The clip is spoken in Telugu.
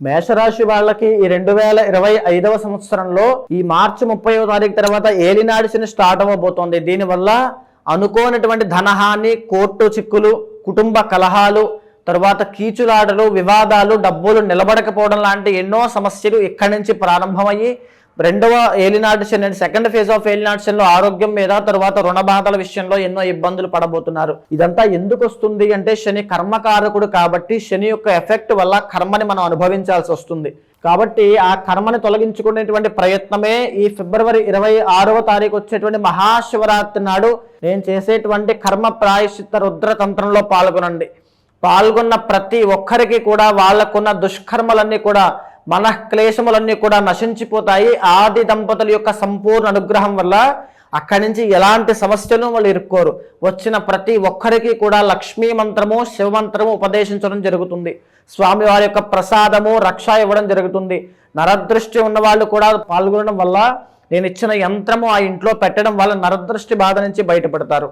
మేషరాశి వాళ్ళకి ఈ రెండు వేల ఇరవై ఐదవ సంవత్సరంలో ఈ మార్చి ముప్పైవ తారీఖు తర్వాత ఏలినాడి శని స్టార్ట్ అవ్వబోతోంది. దీనివల్ల అనుకోనటువంటి ధనహాని కోర్టు చిక్కులు కుటుంబ కలహాలు తర్వాత కీచులాటలు వివాదాలు డబ్బులు నిలబడకపోవడం లాంటి ఎన్నో సమస్యలు ఇక్కడి నుంచి ప్రారంభమయ్యి రెండవ ఏలినాటి అండ్. సెకండ్ ఫేజ్ ఆఫ్ ఏలినాటి లో ఆరోగ్యం మీద తర్వాత రుణ బాధల విషయంలో ఎన్నో ఇబ్బందులు పడబోతున్నారు. ఇదంతా ఎందుకు వస్తుంది అంటే శని కర్మకారకుడు కాబట్టి శని యొక్క ఎఫెక్ట్ వల్ల కర్మని మనం అనుభవించాల్సి వస్తుంది. కాబట్టి ఆ కర్మని తొలగించుకునేటువంటి ప్రయత్నమే ఈ ఫిబ్రవరి ఇరవై ఆరవ తారీఖు వచ్చేటువంటి మహాశివరాత్రి నాడు నేను చేసేటువంటి కర్మ ప్రాయశ్చిత్త రుద్ర తంత్రంలో పాల్గొనండి. పాల్గొన్న ప్రతి ఒక్కరికి కూడా వాళ్ళకున్న దుష్కర్మలన్నీ కూడా మనఃక్లేశములన్నీ కూడా నశించిపోతాయి. ఆది దంపతుల యొక్క సంపూర్ణ అనుగ్రహం వల్ల అక్కడి నుంచి ఎలాంటి సమస్యను వాళ్ళు ఇరుక్కోరు వచ్చిన ప్రతి ఒక్కరికి కూడా లక్ష్మీ మంత్రము శివ మంత్రము ఉపదేశించడం జరుగుతుంది. స్వామివారి యొక్క ప్రసాదము రక్ష ఇవ్వడం జరుగుతుంది. నరదృష్టి ఉన్న వాళ్ళు కూడా పాల్గొనడం వల్ల నేను ఇచ్చిన యంత్రము ఆ ఇంట్లో పెట్టడం వల్ల నరదృష్టి బాధ నుంచి బయటపడతారు.